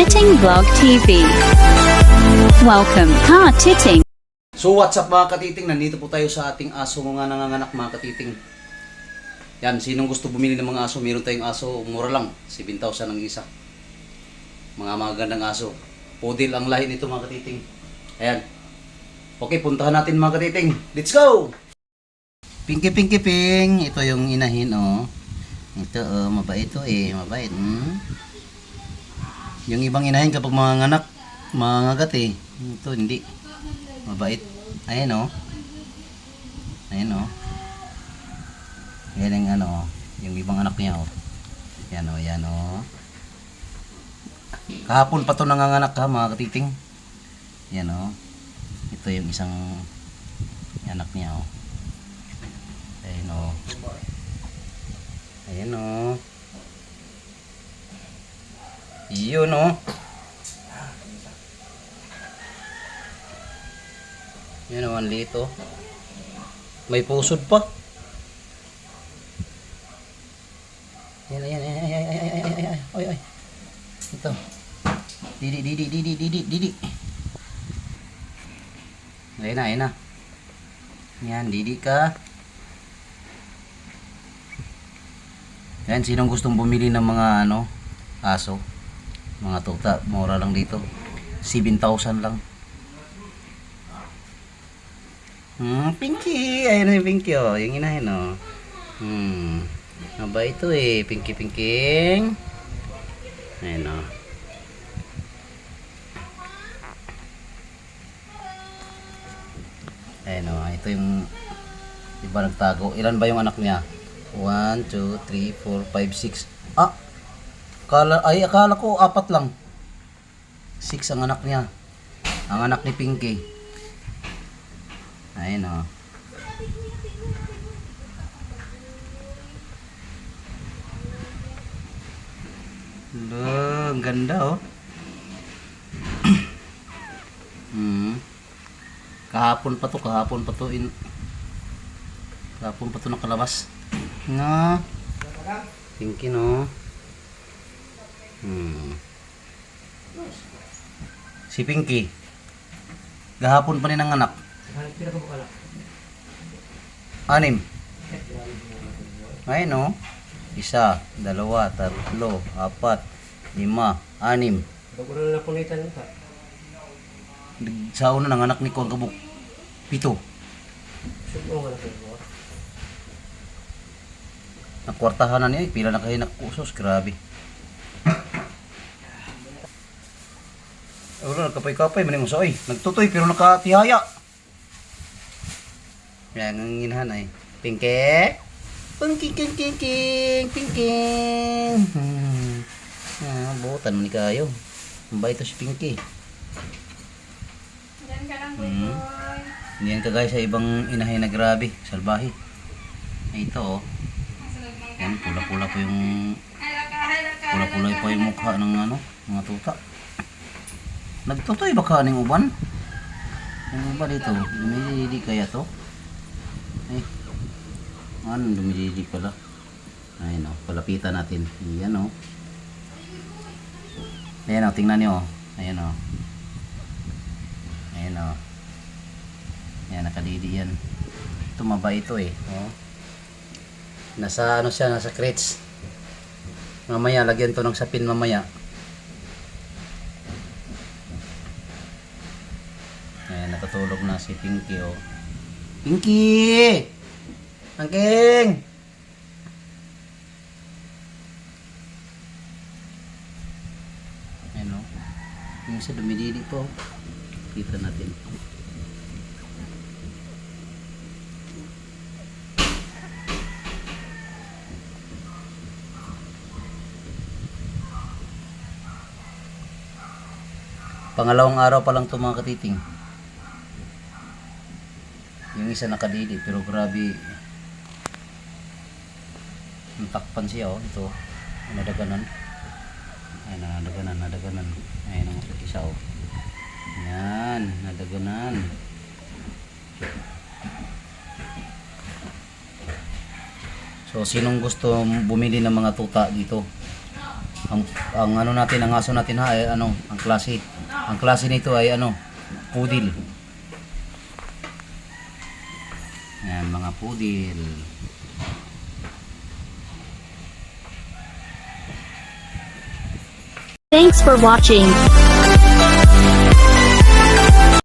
Titting Vlog TV. Welcome, Ka Titting. So what's up mga katiting? Nandito po tayo sa ating aso mga nanganganak mga katiting. Yan, sinong gusto bumili ng mga aso? Meron tayong aso, mura lang. 7,000 ang isa. Mga magandang aso. Podil ang lahi nito mga katiting. Ayan. Okay, puntahan natin mga katiting. Let's go! Pinky Pinky Ping. Ito yung inahin oh. Ito oh, mabait to eh. Mabait. Hmm? Yung ibang inahin kapag mga anak, mga ngagat eh. Ito hindi. Mabait. Ayan o. Ayan o. Yan ang ano, yung ibang anak niya o. Yan o, yan o. Kahapon pa to nanganganak ha mga katiting. Yan o. Ito yung isang anak niya o. Ayan o. Ayan o. Yun oh. Yan oh, 1 lito. May pusod pa. Yan, yan, yan, yan, yan, yan, yan, yan, oy, oy. Ito. Didi, didi, didi, didi, didi. Ayan na, ayan na. Yan, didi ka. Yan, sinong gustong bumili ng mga, ano, aso? Mga tuta, mura lang dito. 7,000 lang. Hmm, Pinky. Ayun na yung Pinky, oh. Yung inahin, oh. Hmm. Aba ito, eh. Pinky, Pinking. Ayun, oh. Ayun, oh. Ito yung iba nagtago. Ilan ba yung anak niya? 1, 2, 3, 4, 5, 6. Ah! Kala, ay, akala ko apat lang. 6 ang anak niya. Ang anak ni Pinky. Ayun o. Lo, ang ganda oh. hmm. Kahapon pa to, kahapon pa to in Kahapon pa to nakalabas. Na. Pinky no. Si Pinky. Gahapon pa ni anak. Anim. Ayun no. Isa, dalawa, tatlo, apat, lima, anim. Bago na napulitan ka. Sa una ng anak ni Kuang Kabuk. Pito. Nakwartahan na niya. eh. Pila na kayo nakusos. Grabe. Wala, nagkapay-kapay. Maning usoy. Nagtutoy pero nakatihaya. Yan, ang ginhan ay. Pinky? Pinky, king, king, king, pinking. Hmm. Ah, butan mo ni kayo. Ang bait to si Pinky. Hmm. Hindi yan kagaya sa ibang inahay na grabe, salbahe. Ito oh. Yan, pula-pula po yung pula-pula po yung mukha ng ano, mga tuta. Nagtutoy ba ka ng uban? Ano ba dito? Dumididi kaya to? Ay, ano dumididi pala? Ayun o, palapitan natin. Ayan o. Ayan o, tingnan nyo o. Ayan o. Ayan o. Ayan, nakadidi yan. Tumaba ito eh. Oh. Nasa ano siya, nasa crates. Mamaya, lagyan to ng sapin mamaya. Ayan, natutulog na si Pinky oh. Pinky! Angking! Ayan oh. Yung isa dumididi po. Kita natin. Pangalawang araw pa lang ito mga katiting. Yung isa nakadidi pero grabe. Natakpan siya oh ito nadaganan. Ay nadaganan nadaganan. Ayun ang isa oh. Yan nadaganan. So sinong gusto bumili ng mga tuta dito? Ang, ang ano natin, ang aso natin ha, ay ano, ang klase. Ang klase nito ay ano, pudil. Mga pudil. Thanks for watching.